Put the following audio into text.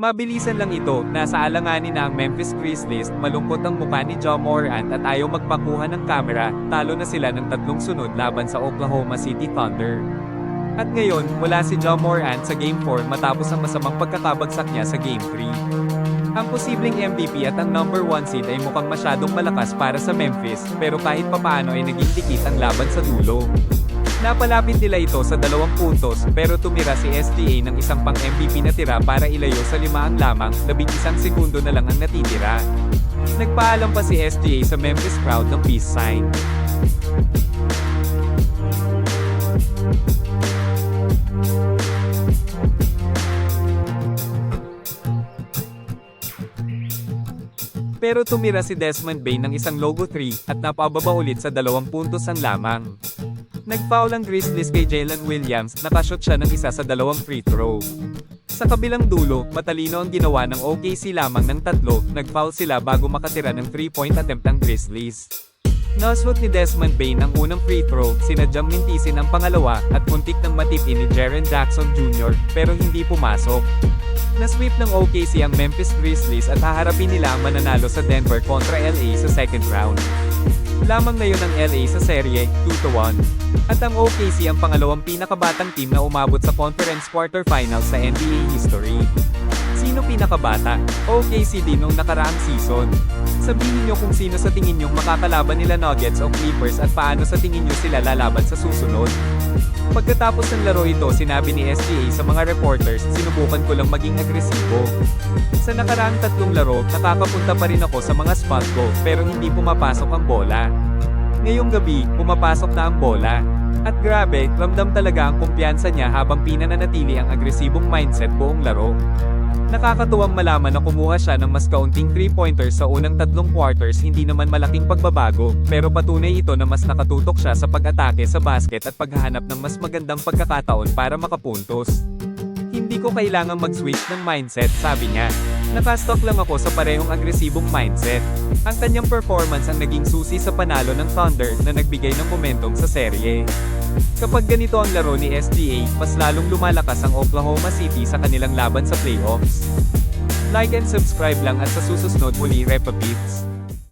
Mabilisan lang ito, nasa alanganin na ang Memphis Grizzlies, malungkot ang mukha ni John Morant at ayaw magpakuha ng kamera, talo na sila ng tatlong sunod laban sa Oklahoma City Thunder. At ngayon, wala si John Morant sa Game 4 matapos ang masamang pagkakabagsak niya sa Game 3. Ang posibleng MVP at ang number 1 seed ay mukhang masyadong malakas para sa Memphis, pero kahit papaano ay naging dikit ang laban sa dulo. Napalapit nila ito sa dalawang puntos, pero tumira si SGA ng isang pang MVP na tira para ilayo sa limaang lamang, labing isang segundo na lang ang natitira. Nagpaalam pa si SGA sa Memphis crowd ng peace sign. Pero tumira si Desmond Bain ng isang logo 3 at napababa ulit sa dalawang puntos ang lamang. Nagfoul ang Grizzlies kay Jalen Williams, nakashot siya ng isa sa dalawang free throw. Sa kabilang dulo, matalino ang ginawa ng OKC lamang ng tatlo, nagfoul sila bago makatira ng 3-point attempt ang Grizzlies. Nashoot ni Desmond Bain ang unang free throw, sinadyang mintisin ang pangalawa, at puntik ng matipin ni Jaren Jackson Jr., pero hindi pumasok. Na-sweep ng OKC ang Memphis Grizzlies at haharapin nila ang mananalo sa Denver kontra LA sa second round. Lamang ngayon ang LA sa serye, 2-1. At ang OKC ang pangalawang pinakabatang team na umabot sa conference quarterfinals sa NBA history. Sino pinakabata? OKC din nung nakaraang season. Sabihin nyo kung sino sa tingin nyo makakalaban nila Nuggets o Clippers at paano sa tingin nyo sila lalaban sa susunod. Pagkatapos ng laro ito sinabi ni SGA sa mga reporters, sinubukan ko lang maging agresibo. Sa nakaraang tatlong laro, nakakapunta pa rin ako sa mga spot ko, pero hindi pumapasok ang bola. Ngayong gabi, pumapasok na ang bola. At grabe, ramdam talaga ang kumpiyansa niya habang pinananatili ang agresibong mindset buong laro. Nakakatuwang malaman na kumuha siya ng mas kaunting 3-pointers sa unang tatlong quarters hindi naman malaking pagbabago, pero patunay ito na mas nakatutok siya sa pag-atake sa basket at paghahanap ng mas magandang pagkakataon para makapuntos. Hindi ko kailangang mag-switch ng mindset, sabi niya. Nakastock lang ako sa parehong agresibong mindset. Ang kanyang performance ang naging susi sa panalo ng Thunder na nagbigay ng momentum sa serye. Kapag ganito ang laro ni SGA, mas lalong lumalakas ang Oklahoma City sa kanilang laban sa playoffs. Like and subscribe lang at sa susunod muli Repa Beats.